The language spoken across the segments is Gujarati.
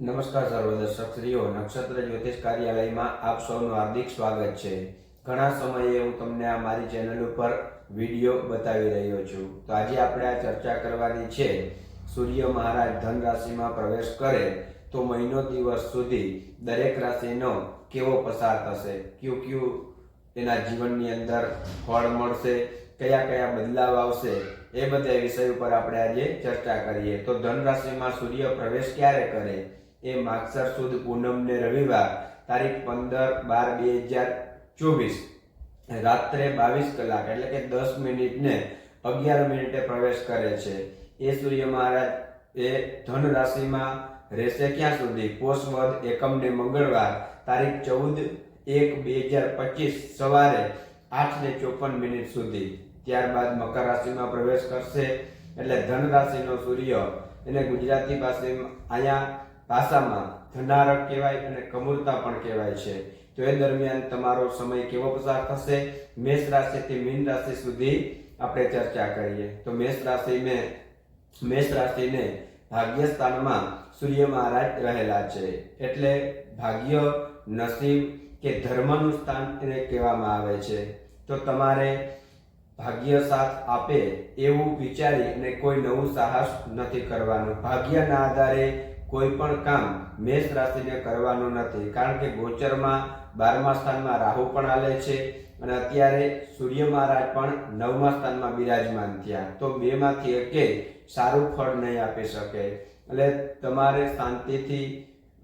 નમસ્કાર સર્વ દર્શકશ્રીઓ નક્ષત્ર જ્યોતિષ કાર્યાલયમાં આપ સૌનું હાર્દિક સ્વાગત છે. ઘણા સમયે હું તમને આ મારી ચેનલ ઉપર વીડિયો બતાવી રહ્યો છું. તો આજે આપણે આ ચર્ચા કરવાની છે, સૂર્ય મહારાજ ધન રાશિમાં પ્રવેશ કરે તો મહિનો દિવસ સુધી દરેક રાશિનો કેવો પસાર થશે? કયું કયું એના જીવનની અંદર ફળ મળશે? કયા કયા બદલાવ આવશે? એ બધા વિષય ઉપર આપણે આજે ચર્ચા કરીએ. તો ધન રાશિમાં સૂર્ય પ્રવેશ ક્યારે કરે? એ માગસર સુદ પૂનમ ને રવિવાર તારીખ પંદર બાર બે હજાર ચોવીસ રાત્રે બાવીસ કલાક એટલે કે દસ મિનિટ ને અગિયાર મિનિટે પ્રવેશ કરે છે. એ સૂર્ય મહારાજ એ ધન રાશિમાં રહેશે ક્યાં સુધી? પોષ, વદ, એકમ ને મંગળવાર તારીખ ચૌદ એક બે હજાર પચીસ સવારે આઠ ને ચોપન મિનિટ સુધી. ત્યારબાદ મકર રાશિમાં પ્રવેશ કરશે એટલે ધન રાશિનો સૂર્ય એને ગુજરાતી પાસે અહીંયા ભાષામાં ધનારક કહેવાય અને કમૂરતા પણ કહેવાય છે. તો એ દરમિયાન તમારો સમય કેવો પસાર થશે? મેષ રાશિથી મીન રાશિ સુધી આપણે ચર્ચા કરીએ. તો મેષ રાશિને મેષ રાશિને ભાગ્ય સ્થાનમાં સૂર્ય મહારાજ રહેલા છે. એટલે ભાગ્ય, નસીબ કે ધર્મનું સ્થાન એને કહેવામાં આવે છે. તો તમારે ભાગ્ય સાથ આપે એવું વિચારી અને કોઈ નવું સાહસ નથી કરવાનું. ભાગ્યના આધારે કોઈ પણ કામ મેષ રાશિને કરવાનું નથી. કારણ કે ગોચરમાં બારમા સ્થાનમાં રાહુ પણ હાલે છે અને અત્યારે સૂર્ય મહારાજ પણ નવમા સ્થાનમાં બિરાજમાન થયા. તો બેમાંથી એકે સારું ફળ નહીં આપી શકે. એટલે તમારે શાંતિથી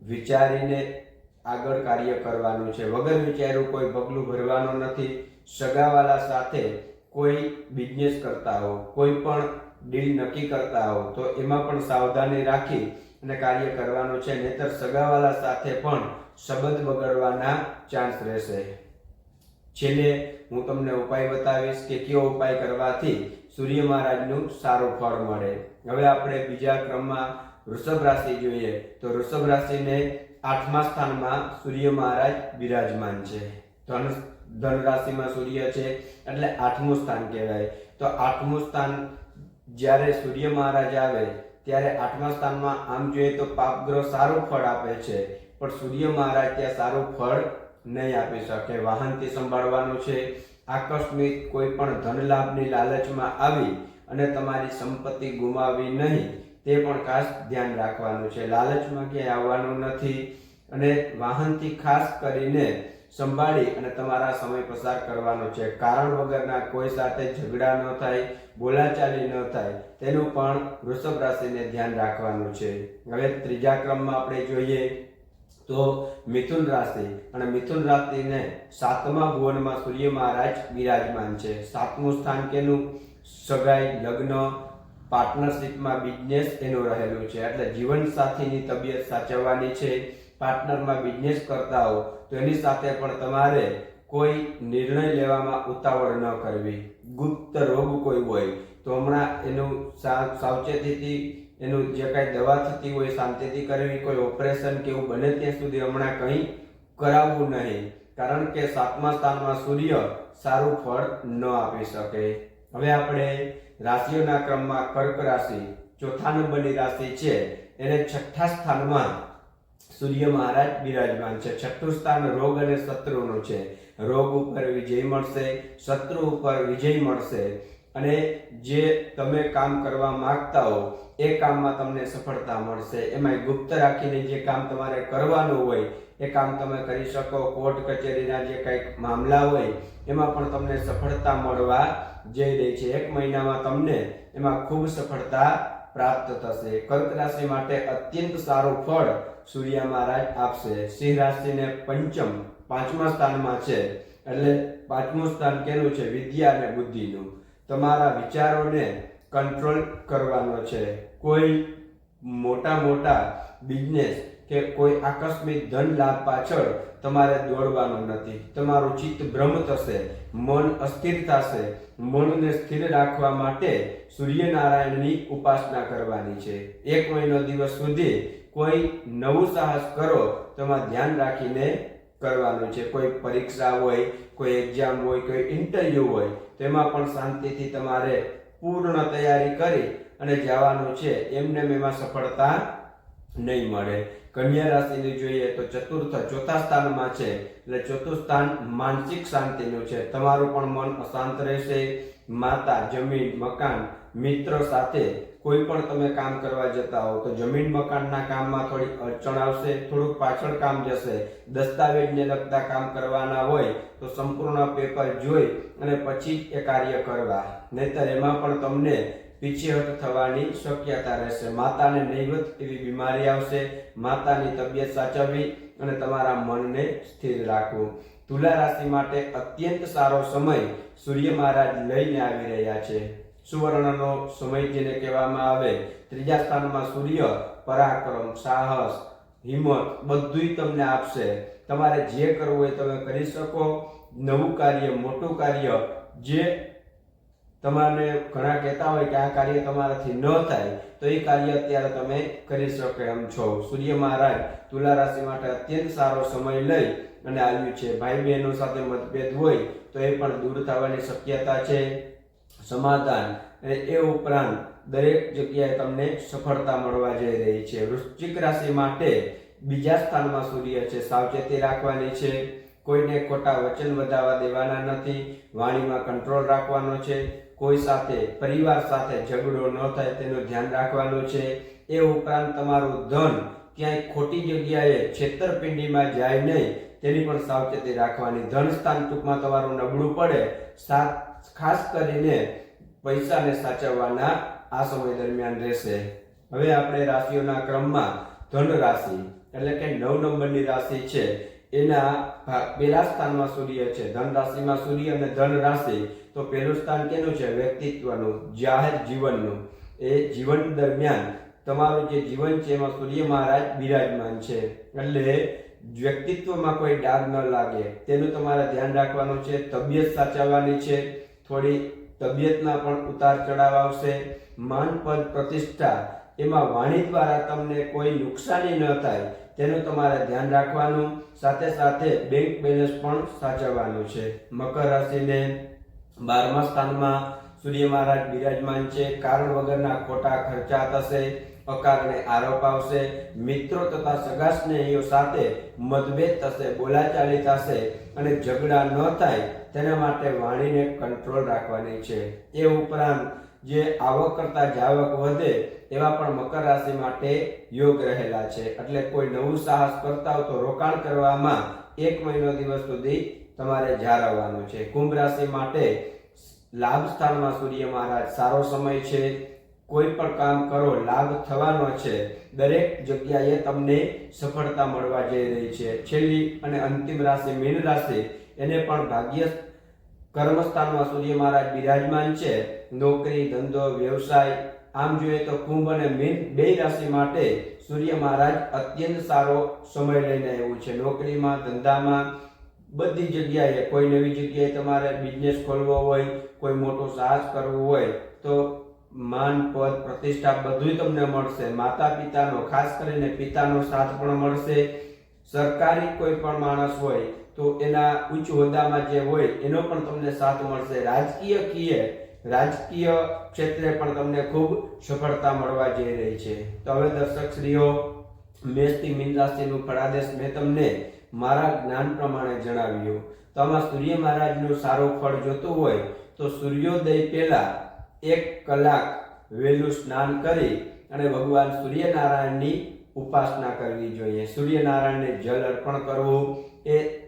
વિચારીને આગળ કાર્ય કરવાનું છે. વગર વિચાર્યું કોઈ પગલું ભરવાનું નથી. સગાવાલા સાથે કોઈ બિઝનેસ કરતા હો, કોઈ પણ ડીલ નક્કી કરતા હો, તો એમાં પણ સાવધાની રાખી અને કાર્ય કરવાનું છે, નહીતર સગાવાલા સાથે પણ સંબંધ બગડવાના ચાન્સ રહેશે. છેલ્લે હું તમને ઉપાય બતાવીશ કે કયો ઉપાય કરવાથી સૂર્ય મહારાજનું સારું ફળ મળે. હવે આપણે બીજા ક્રમમાં વૃષભ રાશિ જોઈએ. તો વૃષભ રાશિને આઠમા સ્થાનમાં સૂર્ય મહારાજ બિરાજમાન છે. ધન ધન રાશિમાં સૂર્ય છે એટલે આઠમું સ્થાન કહેવાય. તો આઠમું સ્થાન જ્યારે સૂર્ય મહારાજ આવે ત્યારે આઠમા સ્થાનમાં આમ જોઈએ તો પાપગ્રહ સારું ફળ આપે છે, પણ સૂર્ય મહારાજ ત્યાં સારું ફળ નહીં આપી શકે. વાહનથી સંભાળવાનું છે, આકસ્મિક કોઈ પણ ધન લાભની લાલચમાં આવી અને તમારી સંપત્તિ ગુમાવી નહીં, તે પણ ખાસ ધ્યાન રાખવાનું છે. લાલચમાં ક્યાંય આવવાનું નથી અને વાહનથી ખાસ કરીને સંભાળી અને તમારા સમય પસાર કરવાનો છે. કારણ વગરના કોઈ સાથે ઝઘડા ન થાય, બોલાચાલી ન થાય, તેનું પણ વૃષભ રાશિને ધ્યાન રાખવાનું છે. હવે ત્રીજા ક્રમમાં આપણે જોઈએ તો મિથુન રાશિ. અને મિથુન રાશિને સાતમા ભુવનમાં સૂર્ય મહારાજ બિરાજમાન છે. સાતમું સ્થાન કેનું? સગાઈ, લગ્ન, પાર્ટનરશિપમાં બિઝનેસ એનું રહેલું છે. એટલે જીવન સાથીની તબિયત સાચવવાની છે. પાર્ટનરમાં બિઝનેસ કરતા હો. તો એની સાથે પણ તમારે કોઈ નિર્ણય લેવામાં ઉતાવળ ન કરવી. ગુપ્ત રોગ કોઈ હોય, તો હમણાં એનું સાવચેતીથી એનું જે કાંઈ દવા થતી હોય, શાંતિથી કરવી, કોઈ ઓપરેશન કે એવું બને ત્યાં સુધી હમણાં કંઈ કરાવવું નહીં. કારણ કે સાતમા સ્થાનમાં સૂર્ય સારું ફળ ન આપી શકે. હવે આપણે રાશિઓના ક્રમમાં કર્ક રાશિ ચોથા નંબરની રાશિ છે. એને છઠ્ઠા સ્થાનમાં સૂર્ય મહારાજ બિરાજમાન છે. છઠ્ઠું સ્થાન રોગ અને શત્રુનું છે. રોગ ઉપર વિજય મળશે, શત્રુ ઉપર વિજય મળશે. અને જે તમે કામ કરવા માંગતા હો, એ કામમાં તમને સફળતા મળશે. એમાં ગુપ્ત રાખીને જે કામ તમારે કરવાનું હોય, એ કામ તમે કરી શકો. કોર્ટ કચેરીના જે કંઈક મામલા હોય, એમાં પણ તમને સફળતા મળવા જઈ રહી છે. એક મહિનામાં તમને એમાં ખૂબ સફળતા પ્રાપ્ત થશે. કર્ક રાશિ માટે અત્યંત સારું ફળ સૂર્ય મહારાજ આપશે. સિંહ રાશિને પંચમ, પાંચમા સ્થાનમાં છે. એટલે પાંચમું સ્થાન કેનું છે? વિદ્યા અને બુદ્ધિનું. તમારા વિચારોને કંટ્રોલ કરવાનો છે. કોઈ મોટા મોટા બિઝનેસ કે કોઈ આકસ્મિક ધન લાભ પાછળ તમારે દોડવાનું નથી. તમારું ચિત્ત ભ્રમ થશે, મન અસ્થિર થશે. મનને સ્થિર રાખવા માટે સૂર્યનારાયણની ઉપાસના કરવાની છે. એક મહિનો દિવસ સુધી કોઈ નવું સાહસ કરો, તેમાં ધ્યાન રાખીને કરવાનું છે. કોઈ પરીક્ષા હોય, કોઈ એક્ઝામ હોય, કોઈ ઇન્ટરવ્યૂ હોય, તેમાં પણ શાંતિથી તમારે પૂર્ણ તૈયારી કરી અને જવાનું છે. એમને એમાં સફળતા નહીં મળે. કન્યા રાશિની જોઈએ તો ચતુર્થ ચોથા સ્થાનમાં છે. એટલે ચોથું સ્થાન માનસિક શાંતિનું છે. તમારું પણ મન અશાંત રહેશે. માતા, જમીન, મકાન, મિત્ર સાથે કોઈ પણ તમે કામ કરવા જતા હો તો જમીન મકાનના કામમાં થોડી અડચણ આવશે, થોડુંક પાછળ કામ જશે. દસ્તાવેજને લગતા કામ કરવાના હોય તો સંપૂર્ણ પેપર જોઈ અને પછી એ કાર્ય કરવા. નહીતર એમાં પણ તમને પીછેહટ થવાની શક્યતા રહેશે. માતાને નહીવત એવી બીમારી આવશે. માતાની તબિયત સાચવવી અને તમારા મનને સ્થિર રાખવું. તુલા રાશિ માટે અત્યંત સારો સમય સૂર્ય મહારાજ લઈને આવી રહ્યા છે. સુવર્ણનો સમય જેને કહેવામાં આવે. ત્રીજા સ્થાનમાં સૂર્ય, પરાક્રમ, સાહસ, હિંમત બધુંય તમને આપશે. તમારે જે કરવું હોય તમે કરી શકો. નવું કાર્ય, મોટું કાર્ય, જે તમારે ઘણા કહેતા હોય કે આ કાર્ય તમારાથી ન થાય, તો એ કાર્ય અત્યારે તમે કરી શકો એમ છો. સૂર્ય મહારાજ, તુલા રાશિ માટે અત્યંત સારો સમય લઈ અને આવ્યું છે. ભાઈ બહેનો સાથે મતભેદ હોય, તો એ પણ દૂર થવાની શક્યતા છે. સમાધાન અને એ ઉપરાંત દરેક જગ્યાએ તમને સફળતા મળવા જઈ રહી છે. વૃશ્ચિક રાશિ માટે બીજા સ્થાનમાં સૂર્ય છે. સાવચેતી રાખવાની છે. કોઈને ખોટા વચન વધારવા દેવાના નથી. વાણીમાં કંટ્રોલ રાખવાનો છે. કોઈ સાથે, પરિવાર સાથે ઝઘડો ન થાય તેનું ધ્યાન રાખવાનું છે. એ ઉપરાંત તમારું ધન ક્યાંય ખોટી જગ્યાએ છેતરપિંડીમાં જાય નહીં, તેની પણ સાવચેતી રાખવાની. ધન સ્થાન ટૂંકમાં તમારું નબળું પડે. સાત, ખાસ કરીને પૈસાને સાચવવાના આ સમય દરમિયાન રહેશે. હવે આપણે રાશિઓના ક્રમમાં ધન રાશિ, એટલે કે નવ નંબરની રાશિ છે. એના પહેલા સ્થાનમાં સૂર્ય છે. ધન રાશિમાં સૂર્ય અને ધન રાશિ તો પહેલું સ્થાન કેનું છે? વ્યક્તિત્વનું, જાહેર જીવનનું. એ જીવન દરમિયાન તમારું જે જીવન છે, એમાં સૂર્ય મહારાજ બિરાજમાન છે. એટલે વ્યક્તિત્વમાં કોઈ ડાઘ ન લાગે. તેનું તમારે ધ્યાન રાખવાનું છે, તબિયત સાચવવાની છે. થોડી તબિયતના પણ ઉતાર ચઢાવ આવશે. માન પદ પ્રતિષ્ઠા, એમાં વાણી દ્વારા તમને કોઈ નુકસાની ન થાય, તેનું તમારે ધ્યાન રાખવાનું. સાથે સાથે બેંક બેલેન્સ પણ સાચવવાનું છે. મકર રાશિને બારમા સ્થાનમાં સૂર્ય મહારાજ બિરાજમાન છે. કારણ વગરના ખોટા ખર્ચા થશે અકારણે આરોપ આવશે, મિત્રો તથા સગા સ્નેહીઓ સાથે મતભેદ થશે, બોલાચાલી થશે અને ઝઘડા ન થાય તેના માટે વાણીને કંટ્રોલ રાખવાની છે. એ ઉપરાંત જે આવક કરતા જાવક વધે એવા પણ મકર રાશિ માટે યોગ રહેલા છે. એટલે કોઈ નવું સાહસ કરતા હો તો રોકાણ કરવામાં એક મહિનો દિવસ સુધી તમારે જાળવવાનું છે. કુંભ રાશિ માટે લાભ સ્થાનમાં સૂર્ય મહારાજ સારો સમય છે. કોઈ પણ કામ કરો, લાભ થવાનો છે. દરેક જગ્યાએ તમને સફળતા મળવા જઈ રહી છે. છેલ્લી અને અંતિમ રાશિ મીન રાશિ, એને પણ ભાગ્ય કર્મસ્થાનમાં સૂર્ય મહારાજ બિરાજમાન છે. નોકરી, ધંધો, વ્યવસાય, આમ જોઈએ તો કુંભ અને મીન બે રાશિ માટે સૂર્ય મહારાજ અત્યંત સારો સમય લઈને આવ્યું છે. નોકરીમાં, ધંધામાં બધી જગ્યાએ કોઈ નવી જગ્યાએ તમારે બિઝનેસ ખોલવો હોય, કોઈ મોટો સાહસ કરવો હોય, તો માન, પદ, પ્રતિષ્ઠા બધું તમને મળશે. માતા પિતાનો ખાસ કરીને પિતાનો સાથ પણ મળશે. સરકારી કોઈ પણ માણસ હોય, તો એના ઉચ્ચ હોદ્દામાં જે હોય, એનો પણ તમને સાથ મળશે. રાજકીય કીએ, રાજકીય ક્ષેત્રે પણ તમને ખૂબ સફળતા મળવા જઈ રહી છે. તો હવે દર્શક શ્રીઓ મેષથી મીન રાશિનું ફળાદેશ મેં તમને મારા જ્ઞાન પ્રમાણે જણાવ્યું. તો આમાં સૂર્ય મહારાજનો સારો ફળ જોતું હોય તો સૂર્યોદય પહેલાં એક કલાક વહેલું સ્નાન કરી અને ભગવાન સૂર્યનારાયણની ઉપાસના કરવી જોઈએ. સૂર્યનારાયણને જલ અર્પણ કરવું. એ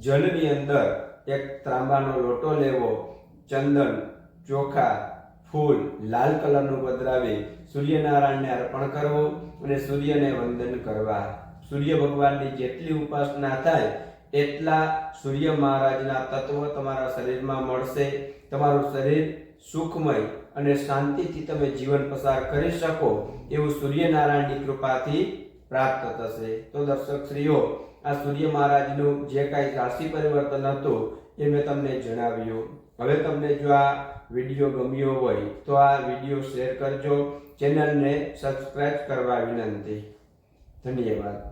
જલની અંદર એક ત્રાંબાનો લોટો લેવો. ચંદન, ચોખા, ફૂલ લાલ કલરનું પધરાવી સૂર્યનારાયણને અર્પણ કરવું અને સૂર્યને વંદન કરવા. સૂર્ય ભગવાનની જેટલી ઉપાસના થાય એટલા સૂર્ય મહારાજના તત્વ તમારા શરીરમાં મળશે. તમારું શરીર સુખમય અને શાંતિથી તમે જીવન પસાર કરી શકો એવું સૂર્યનારાયણની કૃપાથી પ્રાપ્ત થશે. તો દર્શક શ્રીઓ, આ સૂર્ય મહારાજનું જે કાંઈ રાશિ પરિવર્તન હતું એ મેં તમને જણાવ્યું. હવે તમને જો આ વીડિયો ગમ્યો હોય, તો આ વીડિયો શેર કરજો. ચેનલને સબસ્ક્રાઈબ કરવા વિનંતી. ધન્યવાદ.